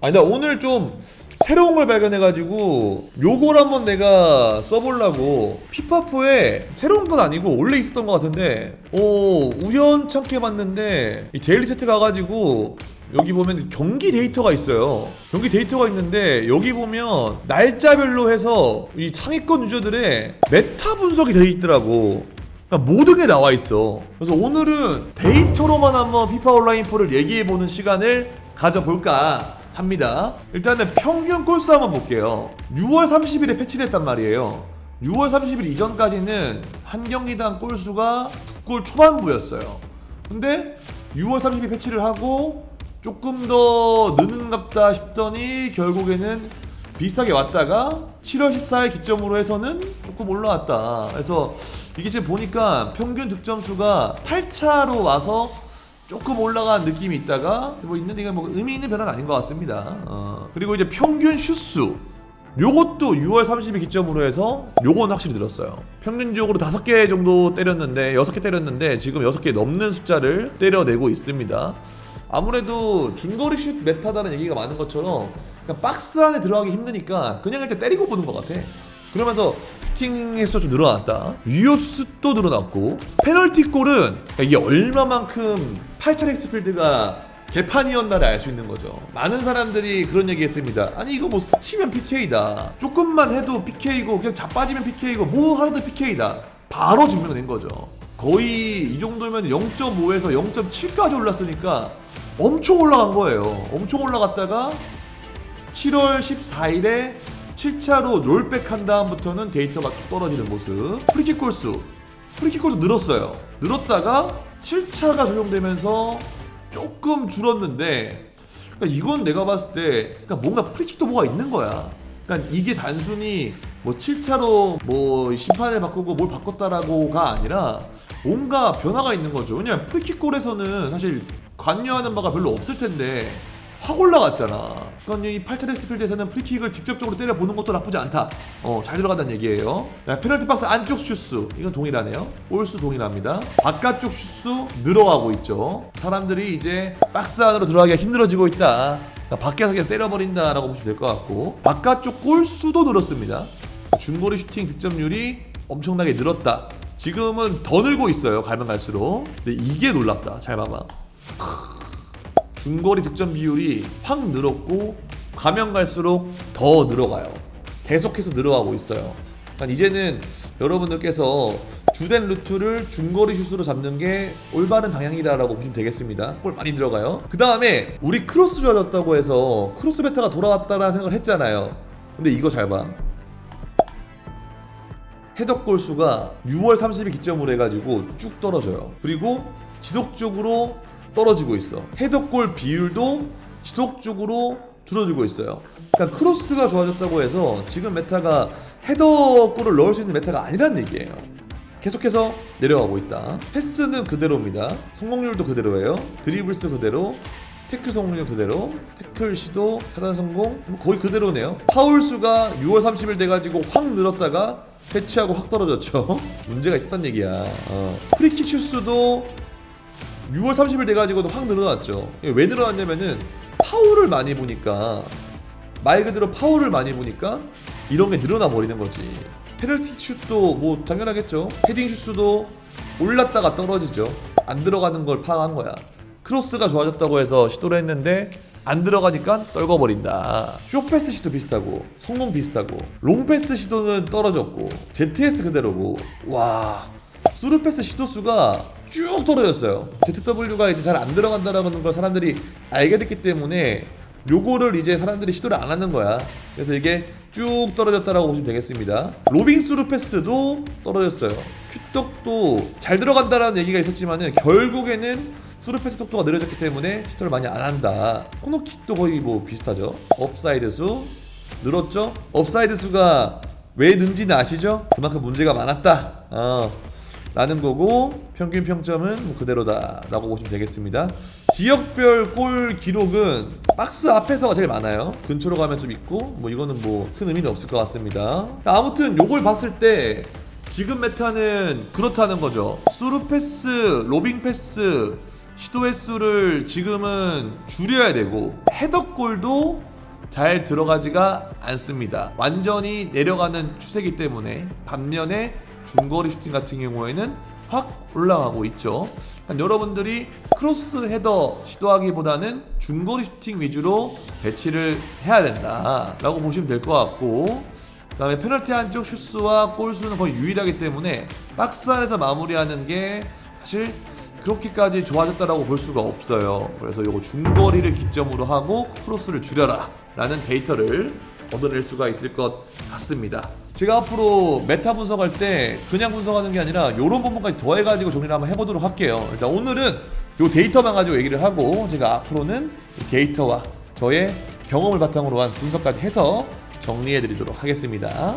아니 나 오늘 좀 새로운 걸 발견해가지고 요걸 한번 내가 써보려고 피파포에 새로운 건 아니고 원래 있었던 것 같은데 오 우연찮게 봤는데 이 데일리 세트 가가지고 여기 보면 경기 데이터가 있어요. 경기 데이터가 있는데 여기 보면 날짜별로 해서 이 상위권 유저들의 메타 분석이 되어 있더라고. 그러니까 모든 게 나와 있어. 그래서 오늘은 데이터로만 한번 피파 온라인 4를 얘기해 보는 시간을 가져볼까 합니다. 일단은 평균 골수 한번 볼게요. 6월 30일에 패치를 했단 말이에요. 6월 30일 이전까지는 한 경기당 골수가 두 골 초반부였어요. 근데 6월 30일 패치를 하고 조금 더 느는갑다 싶더니 결국에는 비슷하게 왔다가 7월 14일 기점으로 해서는 조금 올라왔다. 그래서 이게 지금 보니까 평균 득점 수가 8차로 와서 조금 올라간 느낌이 있다가 뭐 있는데 이건 뭐 의미 있는 변화는 아닌 것 같습니다. 어, 그리고 이제 평균 슛수 요것도 6월 30일 기점으로 해서 요건 확실히 늘었어요. 평균적으로 5개 정도 때렸는데 6개 때렸는데 지금 6개 넘는 숫자를 때려내고 있습니다. 아무래도 중거리 슛 메타다는 얘기가 많은 것처럼 박스 안에 들어가기 힘드니까 그냥 할때 때리고 보는 것 같아. 그러면서 슈팅 횟수가 좀 늘어났다. 유효수도 늘어났고 페널티 골은 이게 얼마만큼 8차례 엑스필드가 개판이었나를 알 수 있는 거죠. 많은 사람들이 그런 얘기 했습니다. 아니 이거 뭐 스치면 PK다. 조금만 해도 PK고 그냥 자빠지면 PK고 뭐 하든 PK다. 바로 증명된 거죠. 거의 이 정도면 0.5에서 0.7까지 올랐으니까 엄청 올라간 거예요. 엄청 올라갔다가 7월 14일에 7차로 롤백 한 다음부터는 데이터가 뚝 떨어지는 모습. 프리킥 골수. 프리킥 골수 늘었어요. 늘었다가 7차가 적용되면서 조금 줄었는데 그러니까 이건 내가 봤을 때 그러니까 뭔가 프리킥도 뭐가 있는 거야. 그러니까 이게 단순히 뭐 7차로 뭐 심판을 바꾸고 뭘 바꿨다라고가 아니라 뭔가 변화가 있는 거죠. 왜냐면 프리킥 골에서는 사실 관여하는 바가 별로 없을 텐데 확 올라갔잖아. 그러니까 이 8차례 스필드에서는 프리킥을 직접적으로 때려보는 것도 나쁘지 않다. 어, 잘 들어간다는 얘기예요. 자, 페널티 박스 안쪽 슛수 이건 동일하네요. 볼수 동일합니다. 바깥쪽 슛수 늘어가고 있죠. 사람들이 이제 박스 안으로 들어가기가 힘들어지고 있다. 그러니까 밖에서 그냥 때려버린다라고 보시면 될 것 같고 바깥쪽 골수도 늘었습니다. 중거리 슈팅 득점률이 엄청나게 늘었다. 지금은 더 늘고 있어요. 갈면 갈수록. 근데 이게 놀랍다. 잘 봐봐. 중거리 득점 비율이 확 늘었고 가면 갈수록 더 늘어가요. 계속해서 늘어가고 있어요. 그러니까 이제는 여러분들께서 주된 루트를 중거리 슛으로 잡는 게 올바른 방향이다라고 보시면 되겠습니다. 골 많이 들어가요. 그 다음에 우리 크로스 좋아졌다고 해서 크로스 베타가 돌아왔다라는 생각을 했잖아요. 근데 이거 잘 봐. 헤더 골수가 6월 30일 기점으로 해가지고 쭉 떨어져요. 그리고 지속적으로 떨어지고 있어. 헤더골 비율도 지속적으로 줄어들고 있어요. 그러니까 크로스가 좋아졌다고 해서 지금 메타가 헤더골을 넣을 수 있는 메타가 아니란 얘기예요. 계속해서 내려가고 있다. 패스는 그대로입니다. 성공률도 그대로예요. 드리블스 그대로. 태클 성공률 그대로. 태클 시도, 차단 성공 뭐 거의 그대로네요. 파울 수가 6월 30일 돼가지고 확 늘었다가 패치하고 확 떨어졌죠. 문제가 있었단 얘기야. 어. 프리킥 슛수도 6월 30일 돼가지고도 확 늘어났죠. 왜 늘어났냐면은 파울을 많이 보니까 말 그대로 파울을 많이 보니까 이런 게 늘어나 버리는 거지. 페널티 슛도 뭐 당연하겠죠. 헤딩 슛도 올랐다가 떨어지죠. 안 들어가는 걸 파악한 거야. 크로스가 좋아졌다고 해서 시도를 했는데 안 들어가니까 떨궈버린다. 쇼패스 시도 비슷하고 성공 비슷하고 롱패스 시도는 떨어졌고 ZS 그대로고 와 수루패스 시도 수가 쭉 떨어졌어요. ZW가 이제 잘 안 들어간다라는 걸 사람들이 알게 됐기 때문에 요거를 이제 사람들이 시도를 안 하는 거야. 그래서 이게 쭉 떨어졌다라고 보시면 되겠습니다. 로빙 스루 패스도 떨어졌어요. 큐떡도 잘 들어간다라는 얘기가 있었지만은 결국에는 스루 패스 속도가 느려졌기 때문에 시도를 많이 안 한다. 코너킥도 거의 뭐 비슷하죠. 업사이드 수 늘었죠. 업사이드 수가 왜 는지는 아시죠? 그만큼 문제가 많았다. 어. 라는 거고 평균 평점은 뭐 그대로다 라고 보시면 되겠습니다. 지역별 골 기록은 박스 앞에서가 제일 많아요. 근처로 가면 좀 있고 뭐 이거는 뭐 큰 의미는 없을 것 같습니다. 아무튼 요걸 봤을 때 지금 메타는 그렇다는 거죠. 수루 패스, 로빙 패스, 시도 횟수를 지금은 줄여야 되고 헤더골도 잘 들어가지가 않습니다. 완전히 내려가는 추세이기 때문에 반면에 중거리 슈팅 같은 경우에는 확 올라가고 있죠. 그러니까 여러분들이 크로스 헤더 시도하기보다는 중거리 슈팅 위주로 배치를 해야 된다라고 보시면 될 것 같고 그 다음에 페널티 안쪽 슛수와 골수는 거의 유일하기 때문에 박스 안에서 마무리하는 게 사실 그렇게까지 좋아졌다라고 볼 수가 없어요. 그래서 요거 중거리를 기점으로 하고 크로스를 줄여라 라는 데이터를 얻어낼 수가 있을 것 같습니다. 제가 앞으로 메타 분석할 때 그냥 분석하는 게 아니라 이런 부분까지 더해가지고 정리를 한번 해보도록 할게요. 일단 오늘은 요 데이터만 가지고 얘기를 하고 제가 앞으로는 이 데이터와 저의 경험을 바탕으로 한 분석까지 해서 정리해드리도록 하겠습니다.